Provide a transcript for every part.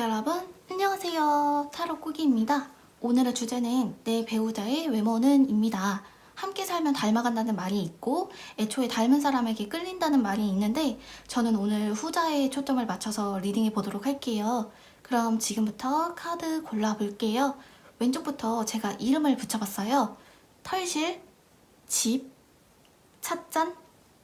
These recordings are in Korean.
여러분 안녕하세요. 타로 꾸기입니다. 오늘의 주제는 내 배우자의 외모는 입니다. 함께 살면 닮아간다는 말이 있고 애초에 닮은 사람에게 끌린다는 말이 있는데 저는 오늘 후자에 초점을 맞춰서 리딩해 보도록 할게요. 그럼 지금부터 카드 골라볼게요. 왼쪽부터 제가 이름을 붙여봤어요. 털실, 집, 찻잔,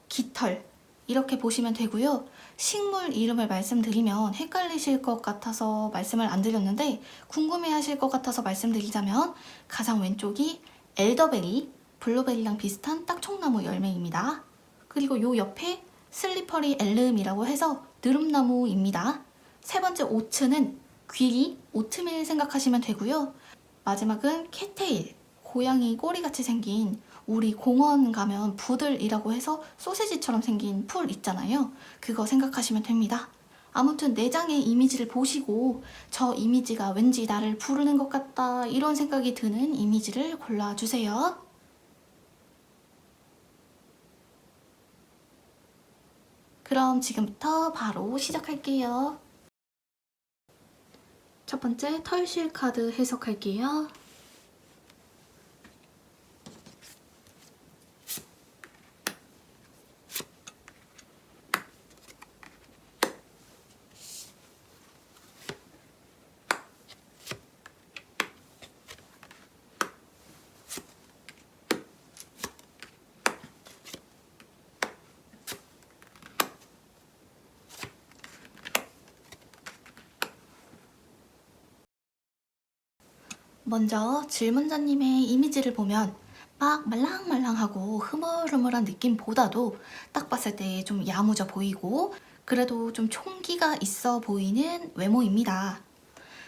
깃털. 이렇게 보시면 되고요. 식물 이름을 말씀드리면 헷갈리실 것 같아서 말씀을 안 드렸는데 궁금해하실 것 같아서 말씀드리자면 가장 왼쪽이 엘더베리, 블루베리랑 비슷한 딱총나무 열매입니다. 그리고 요 옆에 슬리퍼리 엘름이라고 해서 느릅나무입니다. 세 번째 오츠는 귀리, 오트밀 생각하시면 되고요. 마지막은 캣테일, 고양이 꼬리같이 생긴 우리 공원 가면 부들이라고 해서 소세지처럼 생긴 풀 있잖아요. 그거 생각하시면 됩니다. 아무튼 네 장의 이미지를 보시고 저 이미지가 왠지 나를 부르는 것 같다 이런 생각이 드는 이미지를 골라주세요. 그럼 지금부터 바로 시작할게요. 첫 번째 털실 카드 해석할게요. 먼저 질문자님의 이미지를 보면 막 말랑말랑하고 흐물흐물한 느낌보다도 딱 봤을 때 좀 야무져 보이고 그래도 좀 총기가 있어 보이는 외모입니다.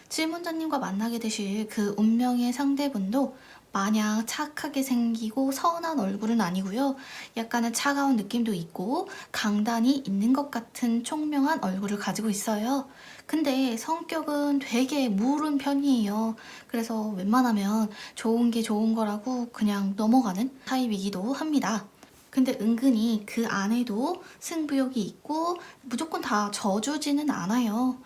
질문자님과 만나게 되실 그 운명의 상대분도 마냥 착하게 생기고 선한 얼굴은 아니고요. 약간은 차가운 느낌도 있고 강단이 있는 것 같은 총명한 얼굴을 가지고 있어요. 근데 성격은 되게 무른 편이에요. 그래서 웬만하면 좋은 게 좋은 거라고 그냥 넘어가는 타입이기도 합니다. 근데 은근히 그 안에도 승부욕이 있고 무조건 다 져주지는 않아요.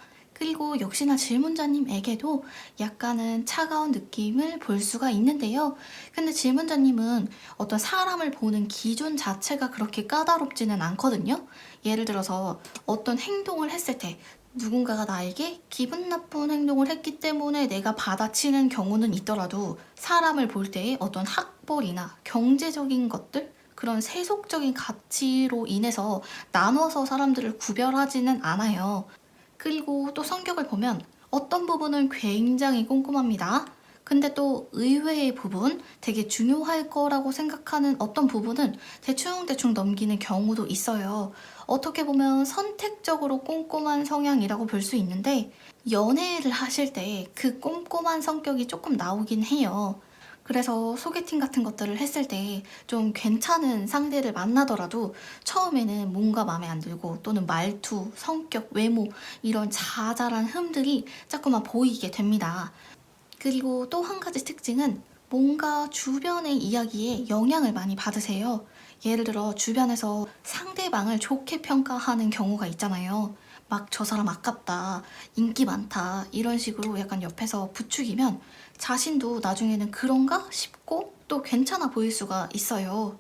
그리고 역시나 질문자님에게도 약간은 차가운 느낌을 볼 수가 있는데요. 근데 질문자님은 어떤 사람을 보는 기준 자체가 그렇게 까다롭지는 않거든요. 예를 들어서 어떤 행동을 했을 때 누군가가 나에게 기분 나쁜 행동을 했기 때문에 내가 받아치는 경우는 있더라도 사람을 볼때 어떤 학벌이나 경제적인 것들 그런 세속적인 가치로 인해서 나눠서 사람들을 구별하지는 않아요. 그리고 또 성격을 보면 어떤 부분은 굉장히 꼼꼼합니다. 근데 또 의외의 부분, 되게 중요할 거라고 생각하는 어떤 부분은 대충대충 넘기는 경우도 있어요. 어떻게 보면 선택적으로 꼼꼼한 성향이라고 볼 수 있는데, 연애를 하실 때 그 꼼꼼한 성격이 조금 나오긴 해요. 그래서 소개팅 같은 것들을 했을 때 좀 괜찮은 상대를 만나더라도 처음에는 뭔가 마음에 안 들고 또는 말투, 성격, 외모 이런 자잘한 흠들이 자꾸만 보이게 됩니다. 그리고 또 한 가지 특징은 뭔가 주변의 이야기에 영향을 많이 받으세요. 예를 들어 주변에서 상대방을 좋게 평가하는 경우가 있잖아요. 막 저 사람 아깝다, 인기 많다 이런 식으로 약간 옆에서 부추기면 자신도 나중에는 그런가 싶고 또 괜찮아 보일 수가 있어요.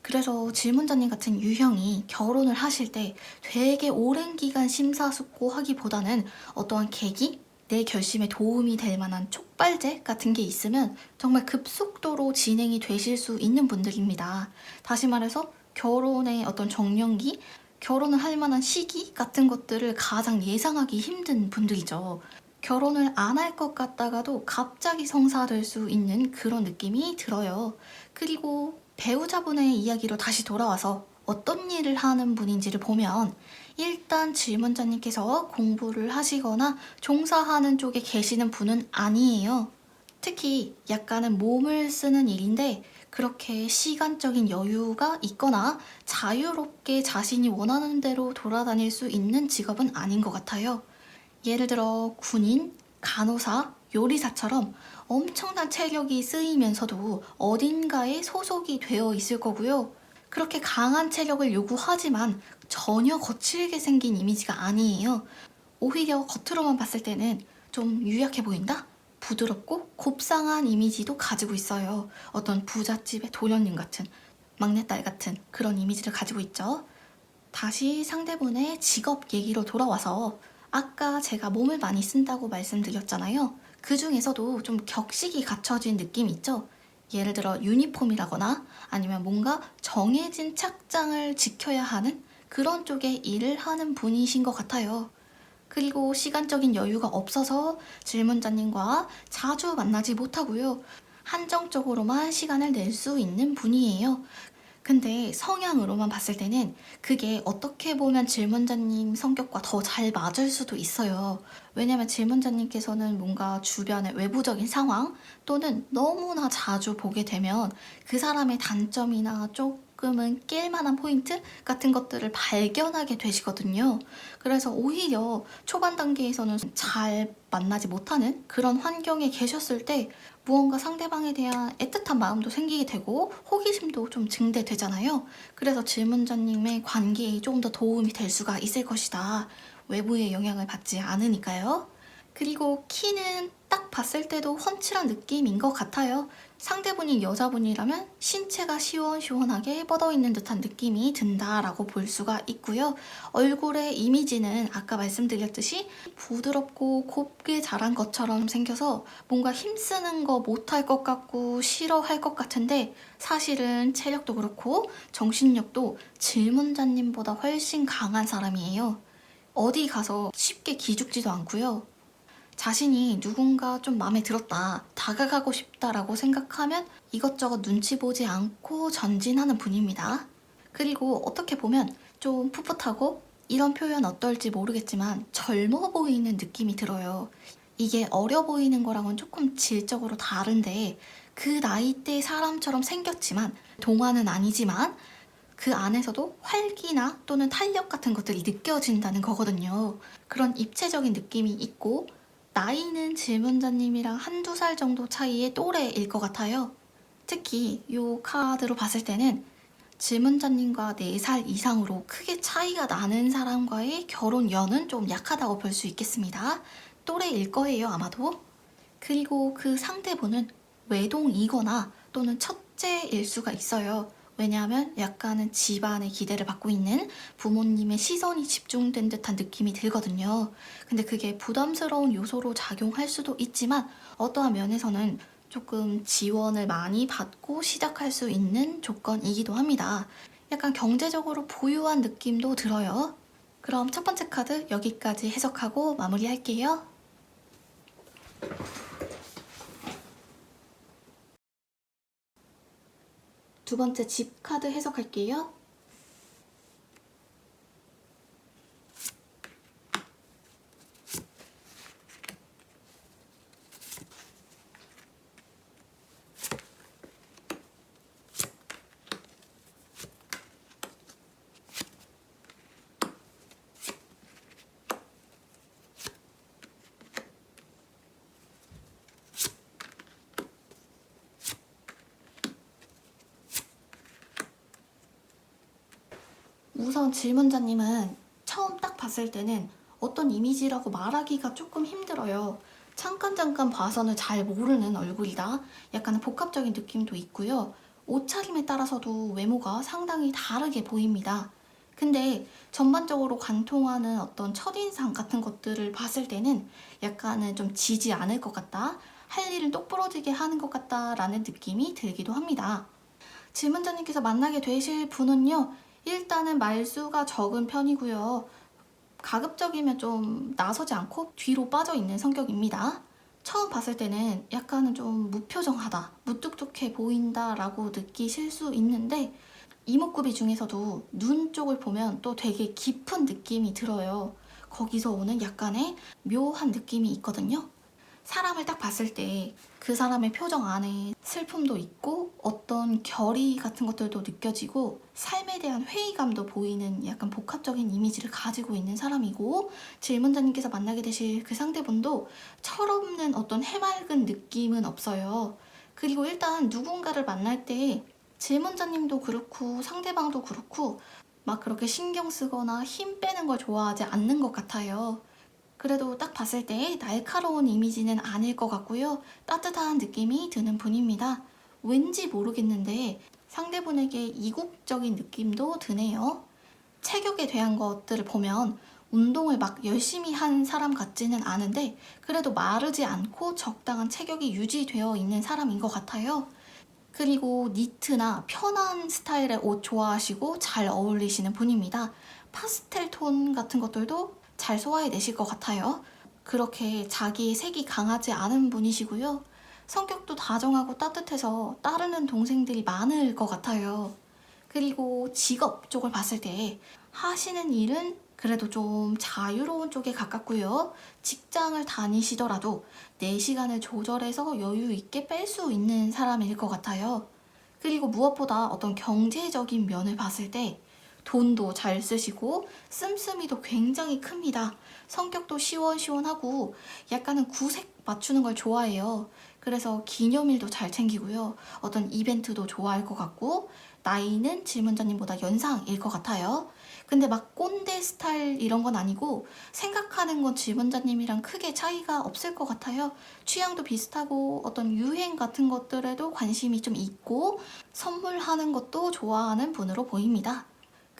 그래서 질문자님 같은 유형이 결혼을 하실 때 되게 오랜 기간 심사숙고하기보다는 어떠한 계기, 내 결심에 도움이 될 만한 촉발제 같은 게 있으면 정말 급속도로 진행이 되실 수 있는 분들입니다. 다시 말해서 결혼의 어떤 정년기, 결혼을 할 만한 시기 같은 것들을 가장 예상하기 힘든 분들이죠. 결혼을 안 할 것 같다가도 갑자기 성사될 수 있는 그런 느낌이 들어요. 그리고 배우자분의 이야기로 다시 돌아와서 어떤 일을 하는 분인지를 보면 일단 질문자님께서 공부를 하시거나 종사하는 쪽에 계시는 분은 아니에요. 특히 약간은 몸을 쓰는 일인데 그렇게 시간적인 여유가 있거나 자유롭게 자신이 원하는 대로 돌아다닐 수 있는 직업은 아닌 것 같아요. 예를 들어 군인, 간호사, 요리사처럼 엄청난 체력이 쓰이면서도 어딘가에 소속이 되어 있을 거고요. 그렇게 강한 체력을 요구하지만 전혀 거칠게 생긴 이미지가 아니에요. 오히려 겉으로만 봤을 때는 좀 유약해 보인다? 부드럽고 곱상한 이미지도 가지고 있어요. 어떤 부잣집의 도련님 같은, 막내딸 같은 그런 이미지를 가지고 있죠. 다시 상대분의 직업 얘기로 돌아와서 아까 제가 몸을 많이 쓴다고 말씀드렸잖아요. 그 중에서도 좀 격식이 갖춰진 느낌이 있죠. 예를 들어 유니폼이라거나 아니면 뭔가 정해진 착장을 지켜야 하는 그런 쪽의 일을 하는 분이신 것 같아요. 그리고 시간적인 여유가 없어서 질문자님과 자주 만나지 못하고요. 한정적으로만 시간을 낼 수 있는 분이에요. 근데 성향으로만 봤을 때는 그게 어떻게 보면 질문자님 성격과 더 잘 맞을 수도 있어요. 왜냐면 질문자님께서는 뭔가 주변의 외부적인 상황 또는 너무나 자주 보게 되면 그 사람의 단점이나 조금은 낄만한 포인트 같은 것들을 발견하게 되시거든요. 그래서 오히려 초반 단계에서는 잘 만나지 못하는 그런 환경에 계셨을 때 무언가 상대방에 대한 애틋한 마음도 생기게 되고 호기심도 좀 증대되잖아요. 그래서 질문자님의 관계에 조금 더 도움이 될 수가 있을 것이다. 외부의 영향을 받지 않으니까요. 그리고 키는 딱 봤을 때도 훤칠한 느낌인 것 같아요. 상대분이 여자분이라면 신체가 시원시원하게 뻗어있는 듯한 느낌이 든다라고 볼 수가 있고요. 얼굴의 이미지는 아까 말씀드렸듯이 부드럽고 곱게 자란 것처럼 생겨서 뭔가 힘쓰는 거 못할 것 같고 싫어할 것 같은데 사실은 체력도 그렇고 정신력도 질문자님보다 훨씬 강한 사람이에요. 어디 가서 쉽게 기죽지도 않고요. 자신이 누군가 좀 마음에 들었다, 다가가고 싶다라고 생각하면 이것저것 눈치 보지 않고 전진하는 분입니다. 그리고 어떻게 보면 좀 풋풋하고 이런 표현 어떨지 모르겠지만 젊어 보이는 느낌이 들어요. 이게 어려 보이는 거랑은 조금 질적으로 다른데 그 나이대 사람처럼 생겼지만 동안은 아니지만 그 안에서도 활기나 또는 탄력 같은 것들이 느껴진다는 거거든요. 그런 입체적인 느낌이 있고 나이는 질문자님이랑 한두 살 정도 차이의 또래일 것 같아요. 특히 이 카드로 봤을 때는 질문자님과 4살 이상으로 크게 차이가 나는 사람과의 결혼 연은 좀 약하다고 볼 수 있겠습니다. 또래일 거예요, 아마도. 그리고 그 상대분은 외동이거나 또는 첫째일 수가 있어요. 왜냐하면 약간은 집안의 기대를 받고 있는 부모님의 시선이 집중된 듯한 느낌이 들거든요. 근데 그게 부담스러운 요소로 작용할 수도 있지만 어떠한 면에서는 조금 지원을 많이 받고 시작할 수 있는 조건이기도 합니다. 약간 경제적으로 부유한 느낌도 들어요. 그럼 첫 번째 카드 여기까지 해석하고 마무리할게요. 두 번째 집 카드 해석할게요. 우선 질문자님은 처음 딱 봤을 때는 어떤 이미지라고 말하기가 조금 힘들어요. 잠깐 잠깐 봐서는 잘 모르는 얼굴이다. 약간 복합적인 느낌도 있고요. 옷차림에 따라서도 외모가 상당히 다르게 보입니다. 근데 전반적으로 관통하는 어떤 첫인상 같은 것들을 봤을 때는 약간은 좀 지지 않을 것 같다. 할 일을 똑부러지게 하는 것 같다라는 느낌이 들기도 합니다. 질문자님께서 만나게 되실 분은요, 일단은 말수가 적은 편이고요. 가급적이면 좀 나서지 않고 뒤로 빠져 있는 성격입니다. 처음 봤을 때는 약간은 좀 무표정하다, 무뚝뚝해 보인다라고 느끼실 수 있는데 이목구비 중에서도 눈 쪽을 보면 또 되게 깊은 느낌이 들어요. 거기서 오는 약간의 묘한 느낌이 있거든요. 사람을 딱 봤을 때 그 사람의 표정 안에 슬픔도 있고 어떤 결의 같은 것들도 느껴지고 삶에 대한 회의감도 보이는 약간 복합적인 이미지를 가지고 있는 사람이고 질문자님께서 만나게 되실 그 상대분도 철없는 어떤 해맑은 느낌은 없어요. 그리고 일단 누군가를 만날 때 질문자님도 그렇고 상대방도 그렇고 막 그렇게 신경 쓰거나 힘 빼는 걸 좋아하지 않는 것 같아요. 그래도 딱 봤을 때 날카로운 이미지는 아닐 것 같고요. 따뜻한 느낌이 드는 분입니다. 왠지 모르겠는데 상대분에게 이국적인 느낌도 드네요. 체격에 대한 것들을 보면 운동을 막 열심히 한 사람 같지는 않은데 그래도 마르지 않고 적당한 체격이 유지되어 있는 사람인 것 같아요. 그리고 니트나 편한 스타일의 옷 좋아하시고 잘 어울리시는 분입니다. 파스텔 톤 같은 것들도 잘 소화해내실 것 같아요. 그렇게 자기의 색이 강하지 않은 분이시고요. 성격도 다정하고 따뜻해서 따르는 동생들이 많을 것 같아요. 그리고 직업 쪽을 봤을 때 하시는 일은 그래도 좀 자유로운 쪽에 가깝고요. 직장을 다니시더라도 내 시간을 조절해서 여유 있게 뺄 수 있는 사람일 것 같아요. 그리고 무엇보다 어떤 경제적인 면을 봤을 때 돈도 잘 쓰시고 씀씀이도 굉장히 큽니다. 성격도 시원시원하고 약간은 구색 맞추는 걸 좋아해요. 그래서 기념일도 잘 챙기고요. 어떤 이벤트도 좋아할 것 같고 나이는 질문자님보다 연상일 것 같아요. 근데 막 꼰대 스타일 이런 건 아니고 생각하는 건 질문자님이랑 크게 차이가 없을 것 같아요. 취향도 비슷하고 어떤 유행 같은 것들에도 관심이 좀 있고 선물하는 것도 좋아하는 분으로 보입니다.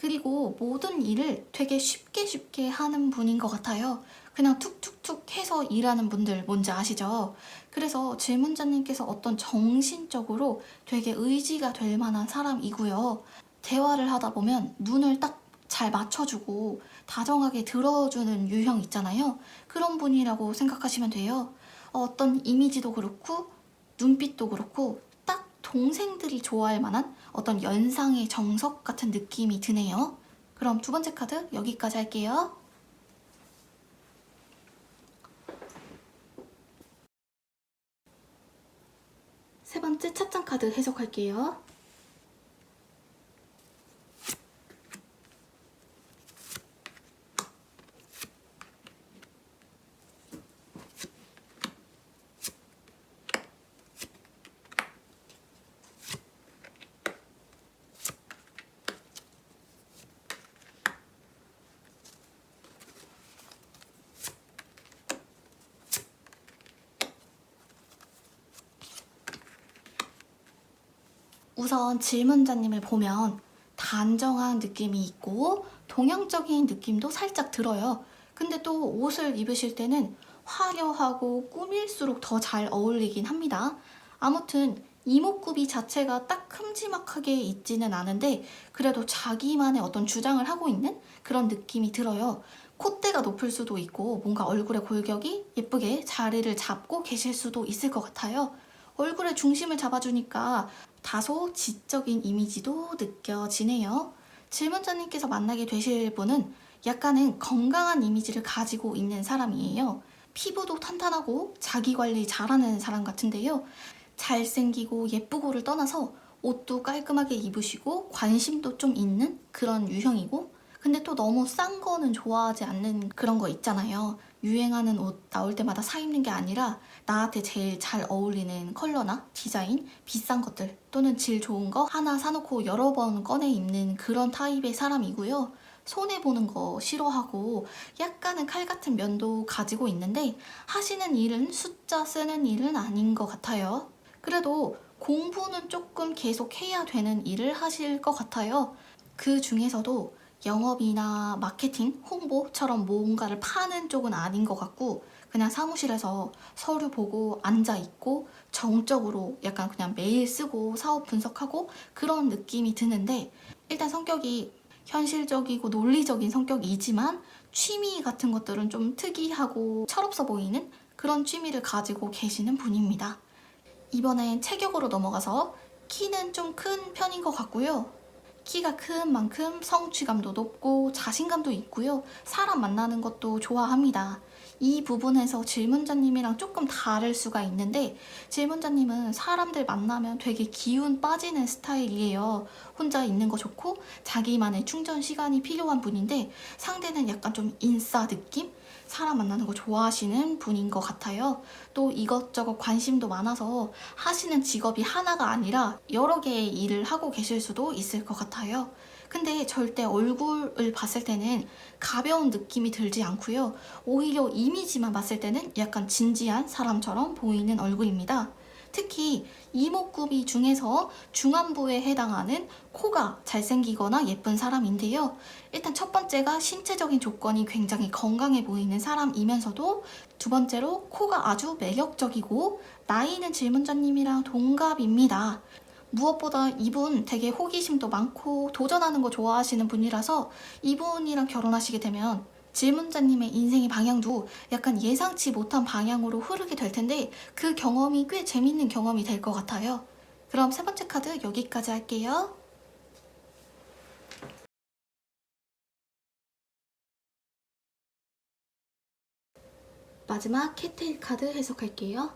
그리고 모든 일을 되게 쉽게 쉽게 하는 분인 것 같아요. 그냥 툭툭툭 해서 일하는 분들 뭔지 아시죠? 그래서 질문자님께서 어떤 정신적으로 되게 의지가 될 만한 사람이고요. 대화를 하다 보면 눈을 딱 잘 맞춰주고 다정하게 들어주는 유형 있잖아요. 그런 분이라고 생각하시면 돼요. 어떤 이미지도 그렇고 눈빛도 그렇고 딱 동생들이 좋아할 만한 어떤 연상의 정석 같은 느낌이 드네요. 그럼 두 번째 카드 여기까지 할게요. 세 번째 찻잔 카드 해석할게요. 우선 질문자님을 보면 단정한 느낌이 있고 동양적인 느낌도 살짝 들어요. 근데 또 옷을 입으실 때는 화려하고 꾸밀수록 더 잘 어울리긴 합니다. 아무튼 이목구비 자체가 딱 큼지막하게 있지는 않은데 그래도 자기만의 어떤 주장을 하고 있는 그런 느낌이 들어요. 콧대가 높을 수도 있고 뭔가 얼굴의 골격이 예쁘게 자리를 잡고 계실 수도 있을 것 같아요. 얼굴의 중심을 잡아주니까 다소 지적인 이미지도 느껴지네요. 질문자님께서 만나게 되실 분은 약간은 건강한 이미지를 가지고 있는 사람이에요. 피부도 탄탄하고 자기 관리 잘하는 사람 같은데요. 잘생기고 예쁘고를 떠나서 옷도 깔끔하게 입으시고 관심도 좀 있는 그런 유형이고 근데 또 너무 싼 거는 좋아하지 않는 그런 거 있잖아요. 유행하는 옷 나올 때마다 사 입는 게 아니라 나한테 제일 잘 어울리는 컬러나 디자인, 비싼 것들 또는 질 좋은 거 하나 사놓고 여러 번 꺼내 입는 그런 타입의 사람이고요. 손해보는 거 싫어하고 약간은 칼 같은 면도 가지고 있는데 하시는 일은 숫자 쓰는 일은 아닌 것 같아요. 그래도 공부는 조금 계속 해야 되는 일을 하실 것 같아요. 그 중에서도 영업이나 마케팅, 홍보처럼 뭔가를 파는 쪽은 아닌 것 같고 그냥 사무실에서 서류 보고 앉아 있고 정적으로 약간 그냥 메일 쓰고 사업 분석하고 그런 느낌이 드는데 일단 성격이 현실적이고 논리적인 성격이지만 취미 같은 것들은 좀 특이하고 철없어 보이는 그런 취미를 가지고 계시는 분입니다. 이번엔 체격으로 넘어가서 키는 좀 큰 편인 것 같고요. 키가 큰 만큼 성취감도 높고 자신감도 있고요. 사람 만나는 것도 좋아합니다. 이 부분에서 질문자님이랑 조금 다를 수가 있는데 질문자님은 사람들 만나면 되게 기운 빠지는 스타일이에요. 혼자 있는 거 좋고 자기만의 충전 시간이 필요한 분인데 상대는 약간 좀 인싸 느낌? 사람 만나는 거 좋아하시는 분인 것 같아요. 또 이것저것 관심도 많아서 하시는 직업이 하나가 아니라 여러 개의 일을 하고 계실 수도 있을 것 같아요. 근데 절대 얼굴을 봤을 때는 가벼운 느낌이 들지 않고요. 오히려 이미지만 봤을 때는 약간 진지한 사람처럼 보이는 얼굴입니다. 특히 이목구비 중에서 중안부에 해당하는 코가 잘생기거나 예쁜 사람인데요. 일단 첫 번째가 신체적인 조건이 굉장히 건강해 보이는 사람이면서도 두 번째로 코가 아주 매력적이고 나이는 질문자님이랑 동갑입니다. 무엇보다 이분 되게 호기심도 많고 도전하는 거 좋아하시는 분이라서 이분이랑 결혼하시게 되면 질문자님의 인생의 방향도 약간 예상치 못한 방향으로 흐르게 될 텐데 그 경험이 꽤 재밌는 경험이 될 것 같아요. 그럼 세 번째 카드 여기까지 할게요. 마지막 캐테일 카드 해석할게요.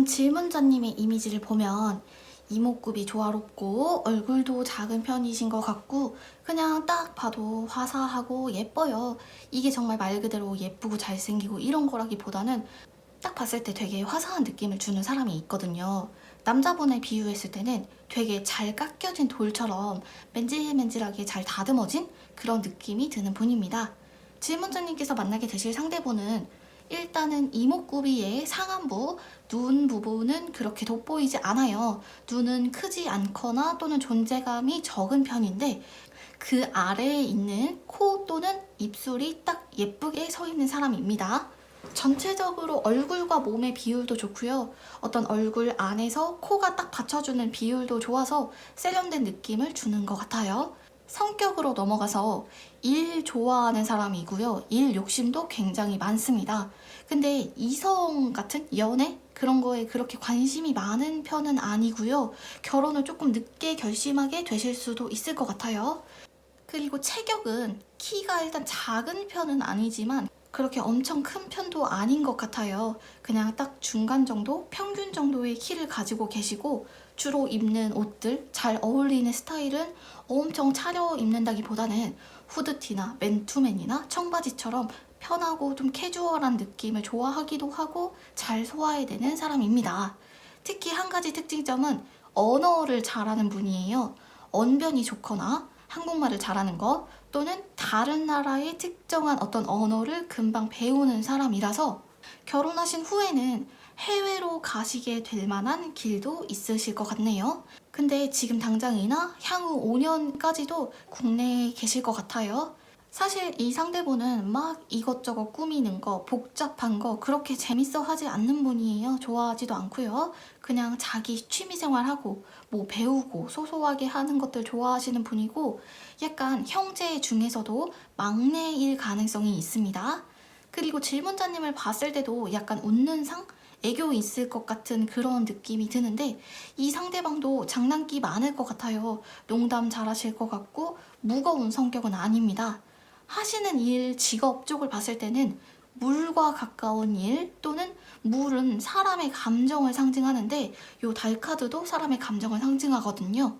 우선 질문자님의 이미지를 보면 이목구비 조화롭고 얼굴도 작은 편이신 것 같고 그냥 딱 봐도 화사하고 예뻐요. 이게 정말 말 그대로 예쁘고 잘생기고 이런 거라기보다는 딱 봤을 때 되게 화사한 느낌을 주는 사람이 있거든요. 남자분에 비유했을 때는 되게 잘 깎여진 돌처럼 맨질맨질하게 잘 다듬어진 그런 느낌이 드는 분입니다. 질문자님께서 만나게 되실 상대분은 일단은 이목구비의 상안부, 눈 부분은 그렇게 돋보이지 않아요. 눈은 크지 않거나 또는 존재감이 적은 편인데 그 아래에 있는 코 또는 입술이 딱 예쁘게 서 있는 사람입니다. 전체적으로 얼굴과 몸의 비율도 좋고요. 어떤 얼굴 안에서 코가 딱 받쳐주는 비율도 좋아서 세련된 느낌을 주는 것 같아요. 성격으로 넘어가서 일 좋아하는 사람이고요. 일 욕심도 굉장히 많습니다. 근데 이성 같은 연애 그런 거에 그렇게 관심이 많은 편은 아니고요. 결혼을 조금 늦게 결심하게 되실 수도 있을 것 같아요. 그리고 체격은 키가 일단 작은 편은 아니지만 그렇게 엄청 큰 편도 아닌 것 같아요. 그냥 딱 중간 정도, 평균 정도의 키를 가지고 계시고 주로 입는 옷들, 잘 어울리는 스타일은 엄청 차려 입는다기보다는 후드티나 맨투맨이나 청바지처럼 편하고 좀 캐주얼한 느낌을 좋아하기도 하고 잘 소화해내는 사람입니다. 특히 한 가지 특징점은 언어를 잘하는 분이에요. 언변이 좋거나 한국말을 잘하는 거 또는 다른 나라의 특정한 어떤 언어를 금방 배우는 사람이라서 결혼하신 후에는 해외로 가시게 될 만한 길도 있으실 것 같네요. 근데 지금 당장이나 향후 5년까지도 국내에 계실 것 같아요. 사실 이 상대분은 막 이것저것 꾸미는 거, 복잡한 거 그렇게 재밌어 하지 않는 분이에요. 좋아하지도 않고요. 그냥 자기 취미생활하고 뭐 배우고 소소하게 하는 것들 좋아하시는 분이고 약간 형제 중에서도 막내일 가능성이 있습니다. 그리고 질문자님을 봤을 때도 약간 웃는 상? 애교 있을 것 같은 그런 느낌이 드는데 이 상대방도 장난기 많을 것 같아요. 농담 잘하실 것 같고 무거운 성격은 아닙니다. 하시는 일, 직업 쪽을 봤을 때는 물과 가까운 일 또는 물은 사람의 감정을 상징하는데 요 달카드도 사람의 감정을 상징하거든요.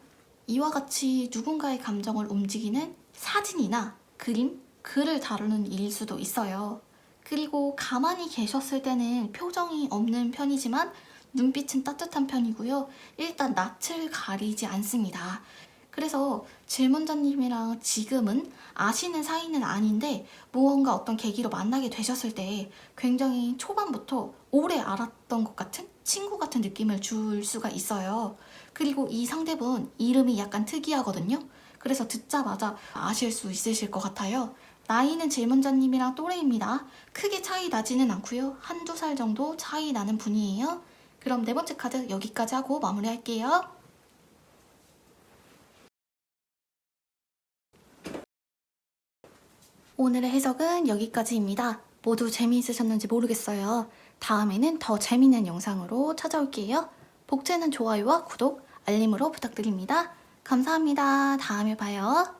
이와 같이 누군가의 감정을 움직이는 사진이나 그림, 글을 다루는 일일 수도 있어요. 그리고 가만히 계셨을 때는 표정이 없는 편이지만 눈빛은 따뜻한 편이고요. 일단 낯을 가리지 않습니다. 그래서 질문자님이랑 지금은 아시는 사이는 아닌데 무언가 어떤 계기로 만나게 되셨을 때 굉장히 초반부터 오래 알았던 것 같은 친구 같은 느낌을 줄 수가 있어요. 그리고 이 상대분 이름이 약간 특이하거든요. 그래서 듣자마자 아실 수 있으실 것 같아요. 나이는 질문자님이랑 또래입니다. 크게 차이 나지는 않고요. 한두 살 정도 차이 나는 분이에요. 그럼 네 번째 카드 여기까지 하고 마무리할게요. 오늘의 해석은 여기까지입니다. 모두 재미있으셨는지 모르겠어요. 다음에는 더 재미있는 영상으로 찾아올게요. 복제는 좋아요와 구독, 알림으로 부탁드립니다. 감사합니다. 다음에 봐요.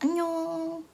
안녕.